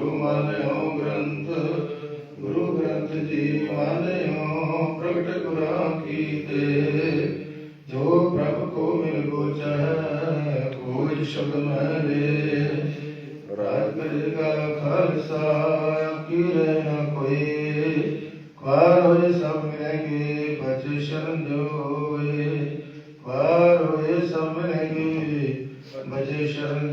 ਗੁਰੂ ਮਾਨਿਓ ਗ੍ਰੰਥ ਗੁਰੂ ਗ੍ਰੰਥ ਜੀ ਮਾਨਿਓ, ਪ੍ਰਗਟ ਗੁਰਾਂ ਕੀਤੇ ਜੋ ਪ੍ਰਭ ਕੋ ਮਿਲ ਗੋਚਰ, ਕੋਈ ਸ਼ਬਦ ਮਹਲੇ ਰਾਜ ਕਾ ਖਾਲਸਾ ਕੀਰੇ ਰਹਿ ਕੋਈ। ਕਾਰ ਹੋਏ ਸਭ ਮਿਲੇਗੇ ਬਚ ਸ਼ਰਨ ਹੋਏ ਕਾਰ ਹੋਏ ਸਭ ਮਿਲੇਗੇ ਬਚ ਸ਼ਰਨ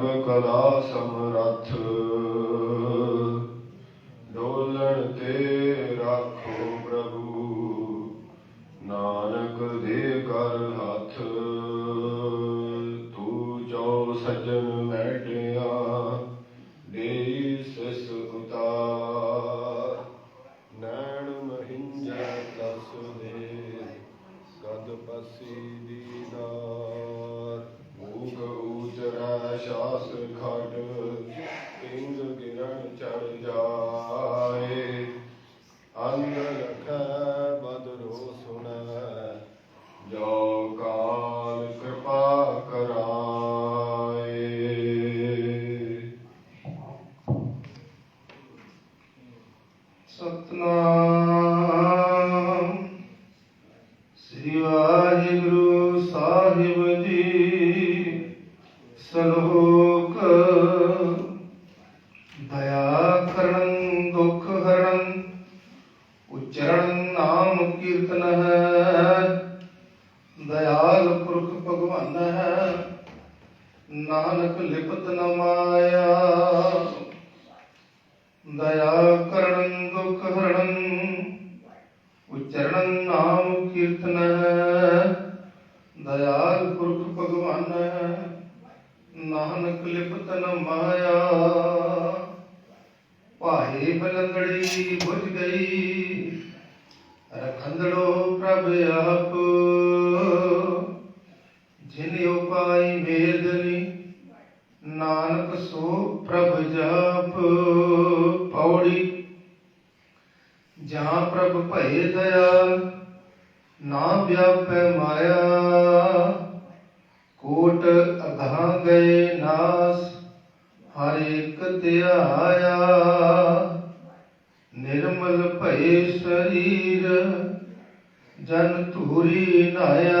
ਸਰਬ ਕਲਾ ਸਮਰੱਥ। ਡੋਲਣ ਤੇ ਰਾਖੋ ਪ੍ਰਭੂ, ਨਾਨਕ ਦੇ ਕਰ ਹੱਥ। ਤੂੰ ਜੋ ਸਜਣ ਬੈਠਿਆ ਦੇ ਸਿਸ ਉਤਾਰ। ਨੈਣ ਮਹਿੰਜਾ ਤਸ ਦੇ, ਕਦ ਪਸੀ ਦੀਦਾਰ। ਸ਼ਾਸ ਖਟ ਇੰਦ ਗਿਰਨ ਚੜ ਜਾਏ ਦਇਆ ਕਰਣ ਦੁਖ ਹਰਣ ਉਚਰਨ ਨਾਮ ਕੀਰਤਨ ਦਇਆਲ ਪੁਰਖ ਭਗਵਾਨ ਨਾਨਕ ਲਿਪਤਨ ਮਾਇਆ ਭਾਏ ਬਲੰਗੜੀ ਬੁਝ ਗਈ ਰਖੰਦੜੋ ਪ੍ਰਭ ਆਪ ਨਾਨਕ ਸੋ ਪ੍ਰਭ ਜਪ ਪੌੜੀ। ਜਾਂ ਪ੍ਰਭ ਭਏ ਦਇਆ, ਨਾ ਵਿਆਪੈ ਮਾਇਆ। ਕੋਟ ਅਗਾਹ ਗਏ ਨਾਸ, ਹਰ ਇੱਕ ਧਿਆਇਆ ਨਿਰਮਲ ਭਏ ਸਰੀਰ, ਜਨ ਧੂਰੀ ਨਾਇਆ।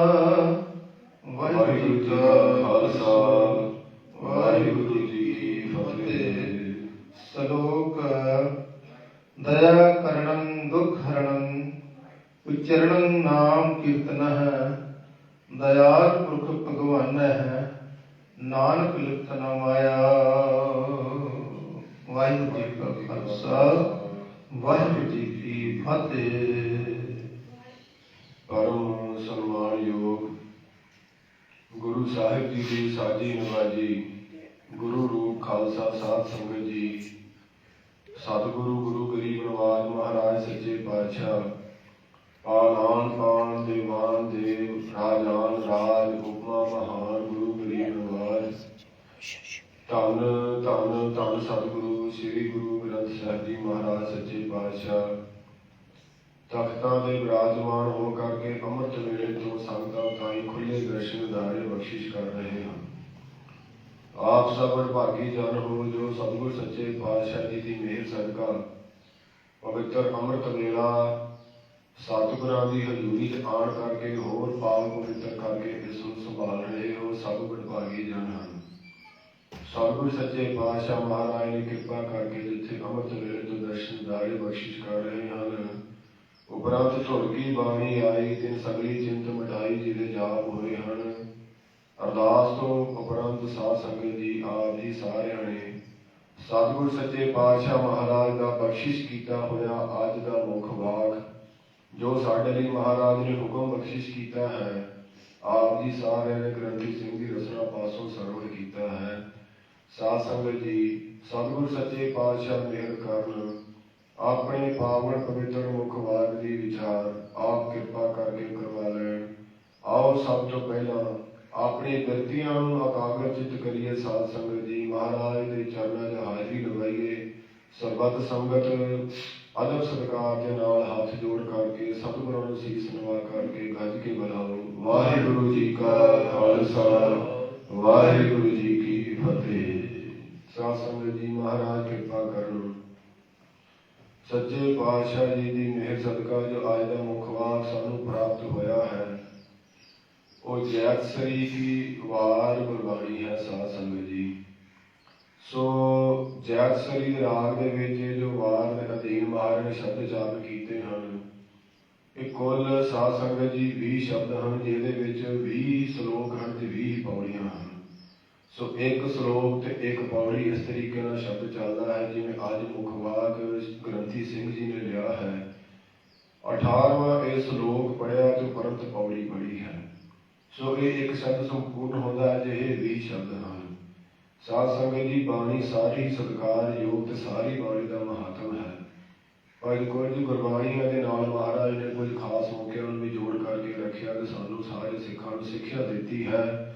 ਵਾਹਿਗੁਰੂ ਜੀ ਖਾਲਸਾ, ਵਾਹਿਗੁਰੂ ਜੀ ਫਤਿਹ। ਸ਼ਲੋਕ, ਦਇਆ ਕਰਣੰ, ਦੁਖ ਹਰਣੰ, ਉਚਰਣੰ ਨਾਮ ਕੀਰਤਨਹ, ਦਇਆਲ ਪੁਰਖ ਭਗਵਾਨ ਹੈ ਨਾਨਕ ਲਿਖਤ ਨਾ ਮਾਇਆ। ਵਾਹਿਗੁਰੂ ਜੀ ਕਾ ਖਾਲਸਾ, ਵਾਹਿਗੁਰੂ ਜੀ ਕੀ ਫਤਿਹ। ਪਰਮ ਸਨਮਾਨਯੋਗ ਗੁਰੂ ਸਾਹਿਬ ਜੀ ਦੀ ਸਾਜੀ ਨਵਾਜੀ ਗੁਰੂ ਰੂਪ ਖਾਲਸਾ ਸਾਧ ਸੰਗਤ ਜੀ, ਸਤਿਗੁਰੂ ਗੁਰੂ ਗਰੀਬ ਨਵਾਜ ਮਹਾਰਾਜ ਸੱਚੇ ਪਾਤਸ਼ਾਹ ਪਾਲਾਨ ਪਾਣ ਦੀਵਾਨ ਦੇਵ ਰਾਜਾਨ ਰਾਜ ਉਪਮਾ ਮਹਾਨ ਗੁਰੂ ਗਰੀਬ ਨਵਾਜ। ਧੰਨ ਧੰਨ ਧੰਨ ਸਤਿਗੁਰੂ, ਸ੍ਰੀ ਗੁਰੂ ਗ੍ਰੰਥ ਸਾਹਿਬ ਜੀ ਮਹਾਰਾਜ ਸੱਚੇ ਪਾਤਸ਼ਾਹ। ਤਖਤਾਂ ਦੇ ਵਿਰਾਜਮਾਨ ਹੋਣ ਕਰਕੇ ਅੰਮ੍ਰਿਤ ਵੇਲੇ ਤੋਂ ਸੰਗਤਾਂ ਤਾਈ ਖੁੱਲੇ ਦਰਸ਼ਨ ਦਾਰੇ ਬਖਸ਼ਿਸ਼ ਕਰ ਰਹੇ ਹਨ। ਆਪ ਸਭ ਭਾਗੀ ਜਨ ਹੋ ਜੋ ਸਤਿਗੁਰ ਸੱਚੇ ਪਾਤਸ਼ਾਹ ਜੀ ਦੀ ਮਿਹਰ ਸਦਕਾ ਪਵਿੱਤਰ ਅੰਮ੍ਰਿਤ ਵੇਲਾ ਸਤਿਗੁਰਾਂ ਦੀ ਹਜ਼ੂਰੀ 'ਚ ਆਣ ਕਰਕੇ ਹੋਰ ਪਾਵਨ ਪਵਿੱਤਰ ਕਰਕੇ ਇਸ ਨੂੰ ਸੰਭਾਲ ਰਹੇ ਹੋ ਸਭ ਭਾਗੀ ਜਨ ਹਨ। ਸਤਿਗੁਰ ਸੱਚੇ ਪਾਤਸ਼ਾਹ ਮਹਾਰਾਜ ਦੀ ਕਿਰਪਾ ਕਰਕੇ ਜਿੱਥੇ ਅੰਮ੍ਰਿਤ ਵੇਲੇ ਤੋਂ ਦਰਸ਼ਨ ਦਾਰੇ ਬਖਸ਼ਿਸ਼ ਕਰ ਰਹੇ ਹਨ ਉਪਰੰਤ ਧੁਰਕੀ ਬਾਣੀ ਆਈ ਤਿਨ ਸਗਲੀ ਚਿੰਤ ਮਿਟਾਈ ਜਿਹਦੇ ਜਾਪ ਹੋਏ ਹਨ। ਅਰਦਾਸ ਤੋਂ ਉਪਰੰਤ ਸਾਧ ਸੰਗਤ ਜੀ ਆਪ ਜੀ ਸਾਰਿਆਂ ਨੇ ਸਤਿਗੁਰ ਸੱਚੇ ਪਾਤਸ਼ਾਹ ਮਹਾਰਾਜ ਦਾ ਬਖਸ਼ਿਸ਼ ਕੀਤਾ ਹੋਇਆ ਅੱਜ ਦਾ ਮੁੱਖ ਵਾਕ, ਜੋ ਸਾਡੇ ਲਈ ਮਹਾਰਾਜ ਨੇ ਹੁਕਮ ਬਖਸ਼ਿਸ਼ ਕੀਤਾ ਹੈ, ਆਪ ਜੀ ਸਾਰਿਆਂ ਨੇ ਗ੍ਰੰਥੀ ਸਿੰਘ ਦੀ ਰਸਨਾ ਪਾਸੋਂ ਸਰਵਣ ਕੀਤਾ ਹੈ। ਸਾਧ ਸੰਗਤ ਜੀ, ਸਤਿਗੁਰ ਸੱਚੇ ਪਾਤਸ਼ਾਹ ਮਿਹਰ ਕਰਨ ਆਪਣੇ ਪਾਵਨ ਪਵਿੱਤਰ ਮੁਖ ਦੀ ਵਿਚਾਰ ਆਪ ਕਿਰਪਾ ਕਰਕੇ ਕਰਵਾ ਲੈਣ। ਆਓ ਸਭ ਤੋਂ ਪਹਿਲਾਂ ਆਪਣੀ ਬਿਰਤੀਆਂ ਨੂੰ ਇਕਾਗਰ ਚਿੱਤ ਕਰੀਏ ਸਾਧ ਸੰਗਤ ਜੀ। ਮਹਾਰਾਜ ਦੇ ਚਰਨਾਂ 'ਚ ਹਾਜ਼ਰੀ ਲਵਾਈਏ। ਸਰਬੱਤ ਸੰਗਤ, ਅਦਬ ਸਤਿਕਾਰ ਦੇ ਨਾਲ ਹੱਥ ਜੋੜ ਕਰਕੇ, ਸਤਿਗੁਰਾਂ ਨੂੰ ਸੀਸ ਨਵਾ ਕਰਕੇ ਗੱਜ ਕੇ ਬੁਲਾਓ। ਵਾਹਿਗੁਰੂ ਜੀ ਕਾ ਖਾਲਸਾ, ਵਾਹਿਗੁਰੂ ਜੀ ਕੀ ਫਤਿਹ। ਸਾਧ ਸੰਗਤ ਜੀ, ਮਹਾਰਾਜ ਕਿਰਪਾ ਕਰਨ। ਸੱਚੇ ਪਾਤਸ਼ਾਹ ਜੀ ਦੀ ਮਿਹਰ ਸਦਕਾ ਜੋ ਅੱਜ ਦਾ ਮੁੱਖ ਵਾਕ ਸਾਨੂੰ ਪ੍ਰਾਪਤ ਹੋਇਆ ਹੈ। ਉਹ ਜੈਤ ਸਰੀ ਦੀ ਵਾਰ ਗੁਰਬਾਣੀ ਹੈ ਸਾਧ ਸੰਗਤ ਜੀ। ਸੋ ਜੈਤ ਸਰੀ ਰਾਗ ਦੇ ਵਿੱਚ ਜੋ ਵਾਰ ਦੇ ਅਧੀਨ ਮਹਾਰਾਜ ਸ਼ਬਦ ਜਾਪ ਕੀਤੇ ਹਨ, ਇਹ ਕੁੱਲ ਸਾਧ ਸੰਗਤ ਜੀ 20 ਸ਼ਬਦ ਹਨ, ਜਿਹਦੇ ਵਿੱਚ 20 ਸ਼ਲੋਕ ਹਨ ਤੇ 20 ਪੌੜੀਆਂ ਹਨ। ਸੋ ਇੱਕ ਸ਼ਲੋਕ ਤੇ ਇੱਕ ਪੌੜੀ ਇਸ ਤਰੀਕੇ ਨਾਲ ਸ਼ਬਦ ਚੱਲਦਾ ਹੈ, ਜਿਵੇਂ ਅੱਜ ਮੁੱਖ ਵਾਕ ਗ੍ਰੰਥੀ ਸਿੰਘ ਜੀ ਨੇ ਲਿਆ ਹੈ। 18ਵਾਂ ਇਹ ਸ਼ਲੋਕ ਪੜਿਆ ਤੇ ਪਰੰਤ ਪੌੜੀ ਪੜੀ ਹੈ। ਸੋ ਇਹ ਇੱਕ ਸ਼ਬਦ ਸੰਪੂਰਨ ਹੁੰਦਾ ਹੈ ਜਿਹੇ 20 ਸ਼ਬਦ ਹਨ। ਸਾਧ ਸੰਗਤ ਦੀ ਬਾਣੀ ਸਾਰੀ ਹੀ ਯੋਗ ਤੇ ਸਾਰੀ ਬਾਣੀ ਦਾ ਮਹੱਤਵ ਹੈ। ਪਰ ਕੁਝ ਗੁਰਬਾਣੀਆਂ ਦੇ ਨਾਲ ਮਹਾਰਾਜ ਨੇ ਕੁਝ ਖਾਸ ਮੌਕਿਆਂ ਨੂੰ ਵੀ ਜੋੜ ਕਰਕੇ ਰੱਖਿਆ ਤੇ ਸਾਨੂੰ ਸਾਰੇ ਸਿੱਖਾਂ ਨੂੰ ਸਿੱਖਿਆ ਦਿੱਤੀ ਹੈ।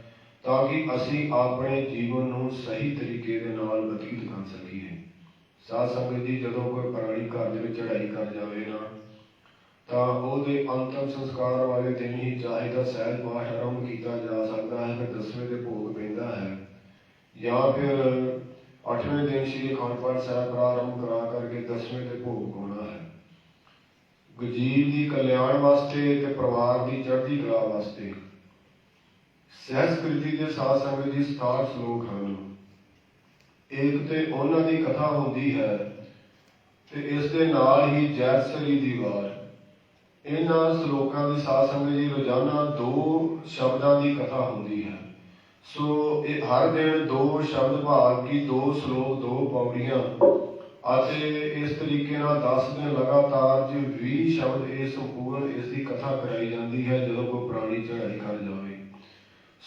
ਤਾਂ ਕਿ ਅਸੀਂ ਆਪਣੇ ਜੀਵਨ ਨੂੰ ਸਹੀ ਤਰੀਕੇ ਦੇ ਨਾਲ ਬਤੀਤ ਕਰ ਸਕੀਏ। ਸਾਧ ਸੰਗਤ ਜੀ, ਜਦੋਂ ਕੋਈ ਪ੍ਰਾਣੀ ਘਰ ਦੇ ਵਿੱਚ ਚੜ੍ਹਾਈ ਕਰ ਜਾਵੇ ਨਾ, ਤਾਂ ਉਹਦੇ ਅੰਤਮ ਸੰਸਕਾਰ ਵਾਲੇ ਦਿਨ ਹੀ ਚਾਹੇ ਤਾਂ ਸਹਿਜ ਪਾਠ ਆਰੰਭ ਕੀਤਾ ਜਾ ਸਕਦਾ ਹੈ, ਫਿਰ ਦਸਵੇਂ ਦੇ ਭੋਗ ਪੈਂਦਾ ਹੈ। ਜਾਂ ਫਿਰ ਅੱਠਵੇਂ ਦਿਨ ਸ਼੍ਰੀ ਅਖੰਡ ਪਾਠ ਸਾਹਿਬ ਪ੍ਰਾਰੰਭ ਕਰਾ ਕਰਕੇ ਦਸਵੇਂ ਦੇ ਭੋਗ ਪਾਉਣਾ ਹੈ। ਗਜੀਬ ਦੀ ਕਲਿਆਣ ਵਾਸਤੇ ਤੇ ਪਰਿਵਾਰ ਦੀ ਚੜ੍ਹਦੀ ਕਲਾ ਵਾਸਤੇ ਸਹਿਜ ਕ੍ਰਿਤੀ ਦੇ ਸਾਧ ਸੰਗਤ ਦੀ 67 ਸ਼ਲੋਕ ਹਨ। ਇੱਕ ਤੇ ਉਹਨਾਂ ਦੀ ਕਥਾ ਹੁੰਦੀ ਹੈ ਤੇ ਇਸ ਦੇ ਨਾਲ ਹੀ ਜੈਤਸਰੀ ਦੀ ਵਾਰ। ਇਹਨਾਂ ਸ਼ਲੋਕਾਂ ਦੀ ਸਾਧ ਸੰਗਤ ਜੀ ਰੋਜ਼ਾਨਾ ਦੋ ਸ਼ਬਦਾਂ ਦੀ ਕਥਾ ਹੁੰਦੀ ਹੈ। ਸੋ ਇਹ ਹਰ ਦਿਨ ਦੋ ਸ਼ਬਦ ਭਾਗ ਕੀ ਦੋ ਸ਼ਲੋਕ ਦੋ ਪੌੜੀਆਂ ਅਤੇ ਇਸ ਤਰੀਕੇ ਨਾਲ 10 ਦਿਨ ਲਗਾਤਾਰ ਜੀ 20 ਸ਼ਬਦ ਇਹ ਸੰਪੂਰਨ ਇਸ ਦੀ ਕਥਾ ਕਰਾਈ ਜਾਂਦੀ ਹੈ ਜਦੋਂ ਕੋਈ ਪ੍ਰਾਣੀ ਚੜ੍ਹਾਈ ਕਰ ਜਾਵੇ।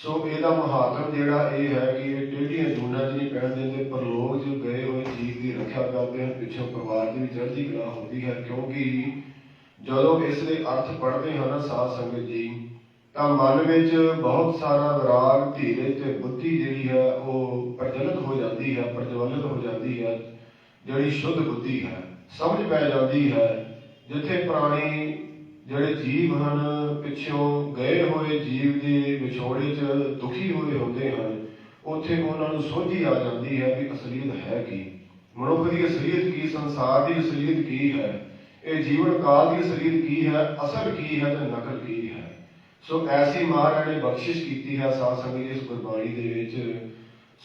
ਸੋ ਇਹਦਾ ਮਹਾਤਮ ਜਿਹੜਾ ਇਹ ਹੈ ਕਿ ਇਹ ਟੇਢੀਆਂ ਜੂਨਾਂ 'ਚ ਨਹੀਂ ਪੈਣ ਦਿੰਦੇ ਪਰਲੋਕ 'ਚ ਗਏ ਹੋਏ ਜੀਵ ਦੀ ਰੱਖਿਆ ਕਰਦੇ ਹਨ, ਪਿੱਛੋਂ ਪਰਿਵਾਰ ਦੀ ਵੀ ਚੜ੍ਹਦੀ ਕਲਾ ਹੁੰਦੀ ਹੈ, ਕਿਉਂਕਿ ਜਦੋਂ ਇਸ ਦੇ ਅਰਥ ਪੜ੍ਹਦੇ ਹਨ ਸਾਧ ਸੰਗਤ ਜੀ, ਤਾਂ ਮਨ ਵਿੱਚ ਬਹੁਤ ਸਾਰਾ ਵਿਰਾਗ, ਧੀਰੇ ਤੇ ਬੁੱਧੀ ਜਿਹੜੀ ਹੈ, ਉਹ ਪ੍ਰਜਵਲਿਤ ਹੋ ਜਾਂਦੀ ਹੈ, ਪ੍ਰਜਵਲਿਤ ਹੋ ਜਾਂਦੀ ਹੈ, ਜਿਹੜੀ ਸ਼ੁੱਧ ਬੁੱਧੀ ਹੈ, ਸਮਝ ਪੈ ਜਾਂਦੀ ਹੈ, ਜਿੱਥੇ ਪੁਰਾਣੀ ਜਿਹੜੇ ਜੀਵ ਹਨ, ਪਿੱਛੋਂ ਗਏ ਹੋਏ ਜੀਵ ਦੇ ਵਿਛੋੜੇ 'ਚ ਦੁਖੀ ਹੋਏ ਹੁੰਦੇ ਹਨ, ਉੱਥੇ ਉਹਨਾਂ ਨੂੰ ਸੋਝੀ ਆ ਜਾਂਦੀ ਹੈ ਵੀ ਅਸਲੀਅਤ ਹੈ ਕੀ। ਮਨੁੱਖ ਦੀ ਅਸਲੀਅਤ ਕੀ, ਸੰਸਾਰ ਦੀ ਅਸਲੀਅਤ ਕੀ ਹੈ? ਇਹ ਜੀਵਨ ਕਾਲ ਦੀ ਅਸਲੀਅਤ ਕੀ ਹੈ ਅਸਲ ਕੀ ਹੈ ਤੇ ਨਕਲ ਕੀ ਹੈ? ਸੋ ਐਸੀ ਮਹਾਰਾਜ ਨੇ ਬਖਸ਼ਿਸ਼ ਕੀਤੀ ਹੈ ਸਾਧ ਸੰਗਤ ਜੀ ਇਸ ਗੁਰਬਾਣੀ ਦੇ ਵਿੱਚ।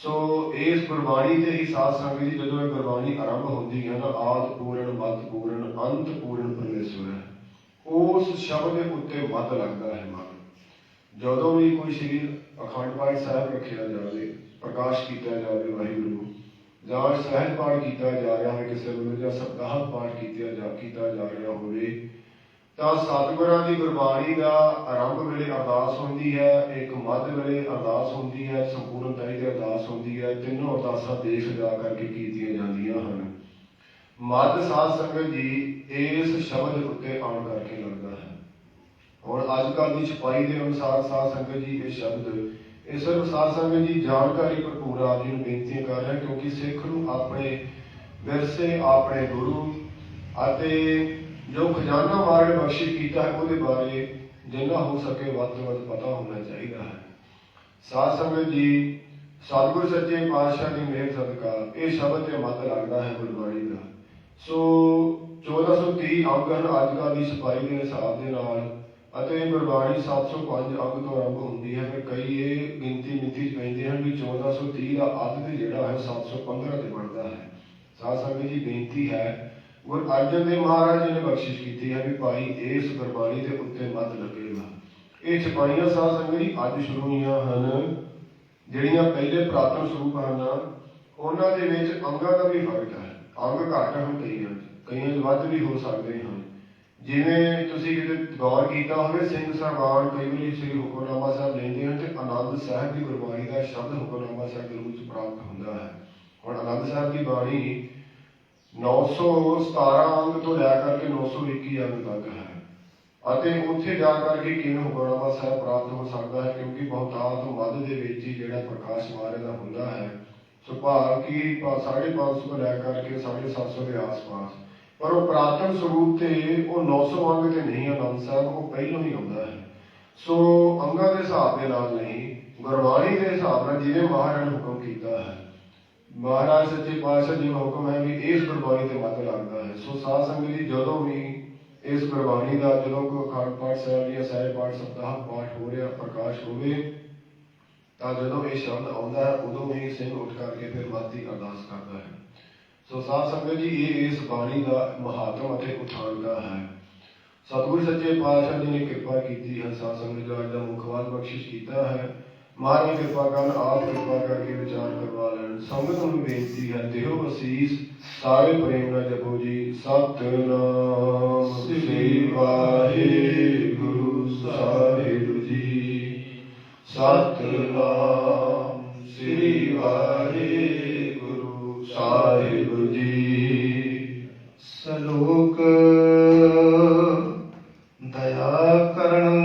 ਸੋ ਇਸ ਗੁਰਬਾਣੀ ਦੇ ਹੀ ਸਾਧ ਸੰਗਤ ਜੀ ਜਦੋਂ ਇਹ ਗੁਰਬਾਣੀ ਆਰੰਭ ਹੁੰਦੀ ਹੈ ਨਾ ਆਦ ਪੂਰਨ, ਮਤ ਪੂਰਨ, ਅੰਤ ਪੂਰਨ ਪਰਮੇਸ਼ਵਰ ਹੈ। ਉਸ ਸ਼ਬਦ ਦੇ ਉੱਤੇ ਵੱਧ ਲੱਗਦਾ ਹੈ ਮਨ। ਜਦੋਂ ਵੀ ਕੋਈ ਸ੍ਰੀ ਅਖੰਡ ਪਾਠ ਸਾਹਿਬ ਰੱਖਿਆ ਜਾਵੇ, ਪ੍ਰਕਾਸ਼ ਕੀਤਾ ਜਾਵੇ ਵਾਹਿਗੁਰੂ, ਜਾਂ ਸਹਿਜ ਪਾਠ ਕੀਤਾ ਜਾ ਰਿਹਾ ਹੈ, ਕਿਸੇ ਨੂੰ ਜਾਂ ਸਪਤਾਹ ਪਾਠ ਕੀਤਾ ਜਾ ਕੀਤਾ ਜਾ ਰਿਹਾ ਹੋਵੇ, ਤਾਂ ਸਤਿਗੁਰਾਂ ਦੀ ਗੁਰਬਾਣੀ ਦਾ ਆਰੰਭ ਵੇਲੇ ਅਰਦਾਸ ਹੁੰਦੀ ਹੈ, ਇੱਕ ਮੱਧ ਵੇਲੇ ਅਰਦਾਸ ਹੁੰਦੀ ਹੈ ਸੰਪੂਰਨਤਾਈ ਦੀ ਅਰਦਾਸ ਹੁੰਦੀ ਹੈ, ਤਿੰਨੋਂ ਅਰਦਾਸਾਂ ਦੇਖ ਜਾ ਕਰਕੇ ਕੀਤੀਆਂ ਜਾਂਦੀਆਂ ਹਨ। ਮਦ ਸਾਧ ਸੰਗਤ ਜੀ ਇਸ ਸ਼ਬਦ ਉੱਤੇ ਆਉਣ ਕਰਕੇ ਲੱਗਦਾ ਹੈ। ਹੁਣ ਅੱਜ ਕੱਲ੍ਹ ਦੀ ਛਪਾਈ ਦੇ ਅਨੁਸਾਰ ਸਾਧ ਸੰਗਤ ਜੀ ਇਹ ਸ਼ਬਦ ਇਹ ਸਿਰਫ ਸਾਧ ਸੰਗਤ ਜੀ ਜਾਣਕਾਰੀ ਭਰਪੂਰ ਆਪ ਜੀ ਨੂੰ ਬੇਨਤੀ ਕਰ ਰਿਹਾ ਕਿਉਂਕਿ ਸਿੱਖ ਨੂੰ ਆਪਣੇ ਵਿਰਸੇ, ਆਪਣੇ ਗੁਰੂ ਅਤੇ ਜੋ ਖਜ਼ਾਨਾ ਮਾਰਗ ਬਖਸ਼ਿਸ਼ ਕੀਤਾ ਹੈ, ਉਹਦੇ ਬਾਰੇ ਜਿੰਨਾ ਹੋ ਸਕੇ ਵੱਧ ਤੋਂ ਵੱਧ ਪਤਾ ਹੋਣਾ ਚਾਹੀਦਾ ਹੈ। ਸਾਧ ਸੰਗਤ ਜੀ ਸਤਿਗੁਰ ਸੱਚੇ ਪਾਤਸ਼ਾਹ ਦੀ ਮਿਹਰ ਸਦਕਾ ਇਹ ਸ਼ਬਦ ਤੇ ਮੱਤ ਲੱਗਦਾ ਹੈ ਗੁਰਬਾਣੀ ਦਾ। ਸੋ 1430 ਅੰਗ ਹਨ ਅੱਜ ਕੱਲ੍ਹ ਦੀ ਸਪਾਈ ਦੇ ਹਿਸਾਬ ਦੇ ਨਾਲ ਅਤੇ ਗੁਰਬਾਣੀ 705 ਅੰਗ ਤੋਂ ਆਰੰਭ ਹੁੰਦੀ ਹੈ, ਫਿਰ ਕਈ ਇਹ ਗਿਣਤੀ ਮਿੱਤੀ ਚ ਪੈਂਦੇ ਹਨ ਵੀ 1430 ਦਾ ਅੱਧ ਤੇ ਜਿਹੜਾ ਹੈ 715 ਤੇ ਬਣਦਾ ਹੈ। ਸਾਧ ਸੰਗਤ ਜੀ, ਬੇਨਤੀ ਹੈ ਗੁਰ ਅਰਜਨ ਦੇਵ ਮਹਾਰਾਜ ਜੀ ਨੇ ਬਖਸ਼ਿਸ਼ ਕੀਤੀ ਹੈ ਵੀ ਭਾਈ ਇਸ ਗੁਰਬਾਣੀ ਦੇ ਉੱਤੇ ਮੱਤ ਲੱਗੇਗਾ। ਇਹ ਛਪਾਈਆਂ ਸਾਧ ਸੰਗਤ ਜੀ ਅੱਜ ਸ਼ੁਰੂ ਹੋਈਆਂ ਹਨ। ਜਿਹੜੀਆਂ ਪਹਿਲੇ ਪ੍ਰਾਤਨ ਸਰੂਪ ਹਨ, ਉਹਨਾਂ ਦੇ ਵਿੱਚ ਅੰਗਾਂ ਦਾ ਵੀ ਫ਼ਰਕ ਹੈ। ਅੰਗ ਘੱਟ ਹਨ ਕਈਆਂ 'ਚ, ਕਈਆਂ 'ਚ ਵੱਧ ਵੀ ਹੋ ਸਕਦੇ ਹਨ। ਜਿਵੇਂ ਤੁਸੀਂ ਕਿਤੇ ਗੌਰ ਕੀਤਾ ਹੋਵੇ ਸਿੰਘ ਸਾਹਿਬਾਨ ਕਈ ਵਾਰੀ ਸ੍ਰੀ ਹੁਕਮਨਾਮਾ ਸਾਹਿਬ ਲੈਂਦੇ ਹਨ ਤੇ ਆਨੰਦ ਸਾਹਿਬ ਦੀ ਗੁਰਬਾਣੀ ਦਾ ਸ਼ਬਦ ਹੁਕਮਨਾਮਾ ਸਾਹਿਬ ਦੇ ਰੂਪ ਚ ਪ੍ਰਾਪਤ ਹੁੰਦਾ ਹੈ। ਹੁਣ ਆਨੰਦ ਸਾਹਿਬ ਦੀ ਬਾਣੀ 917 ਅੰਗ ਤੋਂ ਲੈ ਕਰਕੇ 921 ਅੰਗ ਤੱਕ ਹੈ। ਅਤੇ ਉੱਥੇ ਜਾ ਕਰਕੇ ਕਿਵੇਂ ਹੁਕਮਨਾਮਾ ਸਾਹਿਬ ਪ੍ਰਾਪਤ ਹੋ ਸਕਦਾ ਹੈ? ਕਿਉਂਕਿ ਬਹੁਤਾਤ ਤੋਂ ਮੱਧ ਦੇ ਵਿੱਚ ਹੀ ਜਿਹੜਾ ਪ੍ਰਕਾਸ਼ ਮਾਰੇ ਦਾ ਹੁੰਦਾ ਹੈ ਸੁਭਾਅ ਭਾਵ 550 ਲੈ ਕਰਕੇ 750 ਦੇ ਆਸ-ਪਾਸ। ਪਰ ਉਹ ਪ੍ਰਾਤਨ ਸਰੂਪ ਤੇ ਉਹ 900 ਅੰਗ ਤੇ ਨਹੀਂ ਆਨੰਦ ਸਾਹਿਬ ਉਹ ਪਹਿਲਾਂ ਹੀ ਆਉਂਦਾ ਹੈ। ਸੋ ਅੰਗਾਂ ਦੇ ਹਿਸਾਬ ਦੇ ਨਾਲ ਨਹੀਂ, ਗੁਰਬਾਣੀ ਦੇ ਹਿਸਾਬ ਨਾਲ ਜਿਵੇਂ ਮਹਾਰਾਜ ਹੁਕਮ ਕੀਤਾ ਹੈ। ਮਹਾਰਾਜ ਸੱਚੇ ਪਾਤਸ਼ਾਹ ਜੀ ਦਾ ਹੁਕਮ ਹੈ ਵੀ ਇਸ ਗੁਰਬਾਣੀ ਤੇ ਮੱਤ ਲੱਗਦਾ ਹੈ। ਸੋ ਸਾਧ ਸੰਗਤ ਜੀ, ਜਦੋਂ ਵੀ ਇਸ ਗੁਰਬਾਣੀ ਦਾ ਜਦੋਂ ਕੋਈ ਅਖੰਡ ਪਾਠ ਸਾਹਿਬ ਜਾਂ ਸਾਹਿਬ ਪਾਠ ਸਪਤਾਹ ਪਾਠ ਹੋ ਰਿਹਾ, ਪ੍ਰਕਾਸ਼ ਹੋਵੇ ਤਾਂ ਜਦੋਂ ਇਹ ਸ਼ਬਦ ਆਉਂਦਾ ਹੈ, ਉਦੋਂ ਹੀ ਸਿੰਘ ਉੱਠ ਕਰਕੇ ਫਿਰ ਮਾਤੀ ਅਰਦਾਸ ਕਰਦਾ ਹੈ। ਸੋ ਸਾਧ ਸੰਗਤ ਜੀ, ਇਹ ਇਸ ਬਾਣੀ ਦਾ ਮਹਾਤਮ ਅਤੇ ਉਠਾਨਗਾ ਹੈ। ਸਤਿਗੁਰ ਸੱਚੇ ਪਾਤਸ਼ਾਹ ਜੀ ਨੇ ਕਿਰਪਾ ਕੀਤੀ ਹੈ, ਸਾਧ ਸੰਗਤ ਜੋ ਦਾ ਮੁਖਵਾਲ ਬਖਸ਼ਿਸ਼ ਕੀਤਾ ਹੈ। ਮਹਾਰਾਜ ਕਿਰਪਾ ਕਰਨ, ਆਪ ਕਿਰਪਾ ਕਰਕੇ ਵਿਚਾਰ ਕਰਵਾ ਲੈਣ। ਸੰਗਤ ਨੂੰ ਬੇਨਤੀ ਹੈ ਦਿਓ ਅਸੀਸ ਸਾਰੇ ਪ੍ਰੇਮ ਨਾਲ ਜਪੋ ਜੀ। ਸਤਨਾਮ ਸ੍ਰੀ ਵਾਹਿਗੁਰੂ। ਸਤਨਾਮ ਸ੍ਰੀ ਵਾਹਿਗੁਰੂ ਸਾਹਿਬ ਜੀ। ਸਲੋਕ, ਦਇਆ ਕਰਣੰ,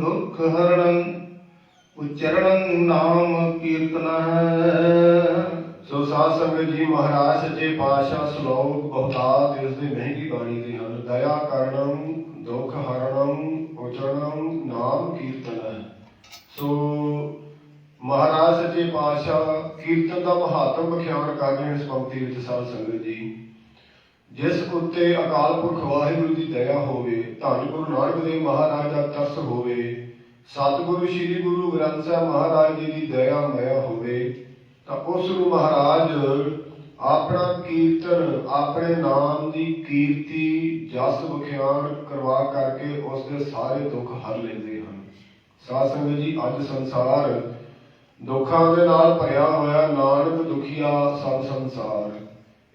ਦੁਖ ਹਰਣੰ, ਉਚਰਣੰ ਨਾਮ ਕੀਰਤਨ ਹੈ। ਸੋ ਸਾਧ ਸੰਗਤ ਜੀ, ਮਹਾਰਾਜ ਸੱਚੇ ਪਾਤਸ਼ਾਹ ਸ਼ਲੋਕ ਬਹੁਤਾਤ ਇਸ ਦੇ ਮਹਿੰਗੀ ਬਾਣੀ ਦੇ ਹਨ ਦਇਆ ਕਰਨਮ ਦੁਖ ਹਰਣਮ ਉਚਰਣਮ ਨਾਮ ਕੀਰਤਨ ਸੋ ਮਹਾਰਾਜ ਸੱਚੇ ਪਾਤਸ਼ਾਹ ਕੀਰਤਨ ਦਾ ਕਰ ਰਹੇ ਹਨ ਵਿੱਚ ਸਾਧ ਸੰਗਤ ਜੀ। ਜਿਸ ਉੱਤੇ ਅਕਾਲ ਪੁਰਖ ਵਾਹਿਗੁਰੂ ਦੀ ਦਇਆ ਹੋਵੇ, ਧੰਨ ਗੁਰੂ ਨਾਨਕ ਦੇਵ ਮਹਾਰਾਜ ਦਾ ਤਰਸ ਹੋਵੇ, ਸਤਿਗੁਰੂ ਸ੍ਰੀ ਗੁਰੂ ਗ੍ਰੰਥ ਸਾਹਿਬ ਮਹਾਰਾਜ ਜੀ ਦੀ ਦਇਆ ਮਇਆ ਹੋਵੇ, ਤਾਂ ਉਸ ਨੂੰ ਮਹਾਰਾਜ ਆਪਣਾ ਕੀਰਤਨ, ਆਪਣੇ ਨਾਮ ਦੀ ਕੀਰਤੀ ਜਸ ਵਿਖਿਆਨ ਕਰਵਾ ਕਰਕੇ ਉਸ ਦੇ ਸਾਰੇ ਦੁੱਖ ਹਰ ਲੈਂਦੇ ਹਨ। ਸਾਧ ਸੰਗਤ ਜੀ, ਅੱਜ ਸੰਸਾਰ ਦੁੱਖਾਂ ਦੇ ਨਾਲ ਭਰਿਆ ਹੋਇਆ ਨਾਨਕ ਦੁਖੀਆ ਸਭ ਸੰਸਾਰ।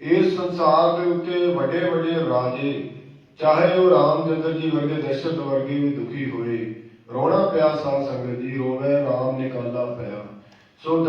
ਇਸ ਸੰਸਾਰ ਦੇ ਉੱਤੇ ਵੱਡੇ ਵੱਡੇ ਰਾਜੇ, ਚਾਹੇ ਉਹ ਰਾਮਚੰਦਰ ਜੀ ਵਰਗੇ ਦਸ਼ਰਥ ਵਰਗੇ ਵੀ ਦੁਖੀ ਹੋਏ, ਰੋਣਾ ਪਿਆ ਸਾਧ ਸੰਗਤ ਜੀ ਰੋਵੇ, ਰਾਮ ਨਿਕਾਲਾ ਪਿਆ। ਸੋ